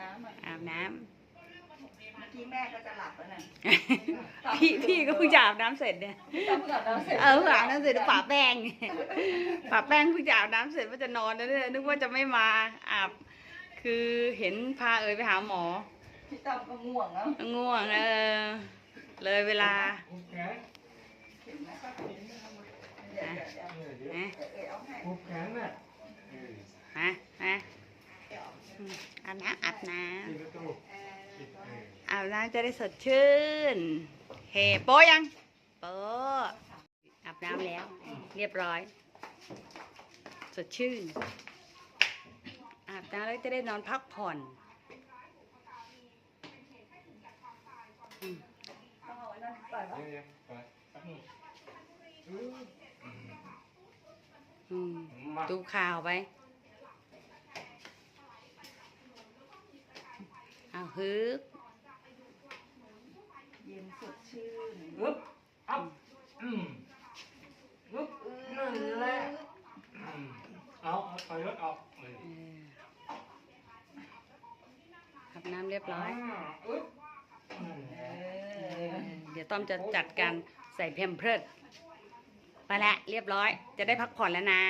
น้ำอะอาบน้ำเมื่อกี้แม่ก็จะหลับแล้วน่ะพี่พี่ก็เพิ่งจะอาบน้ำเสร็จเนี่ยต้องอาบน้ำเสร็จเออเพิ่งอาบน้ำเสร็จป่าแป้งป่าแป้งเพิ่งจะอาบน้ำเสร็จว่าจะนอนแล้วเนี่ยนึกว่าจะไม่มาอาบคือเห็นพาเอ๋ยไปหาหมอพี่ต้อมก็ง่วงแล้วง่วงเออเลยเวลาคุบแขนเห็นไหมก็เห็นเดี๋ยวเดี๋ยวเดี๋ยวเออเดี๋ยวนะเดี๋ยวเอาให้คุบแขนน่ะเออ ฮะฮะอืมอาบ น้ำอาบน้ปิดประตูเออปิดเออำอาบน้ำจะได้สดชื่นเฮโป๊ะยังโป๊ะอาบน้ำแล้ว เรียบร้อย สดชื่น อาบน้ำแล้วจะได้นอนพักผ่อนอืมต้องเอาไว้นั่นปล่อยเดี๋วะยวเดี๋ยวไปแป๊บนึง อืมอืมมาดูข่าวไปเอาฮึบเย็นสดชื่นอึ๊บอัพอืมอึ๊บนั่นแหละอืมเอาเอาถอยรถออกเออเอออาบน้ำเรียบร้อยาอึ๊บนั่นแหเอละอเดี๋ยวต้อมจะจัดการใส่เพมเพิร์ดไปละเรียบร้อย จะได้พักผ่อนแล้วนะ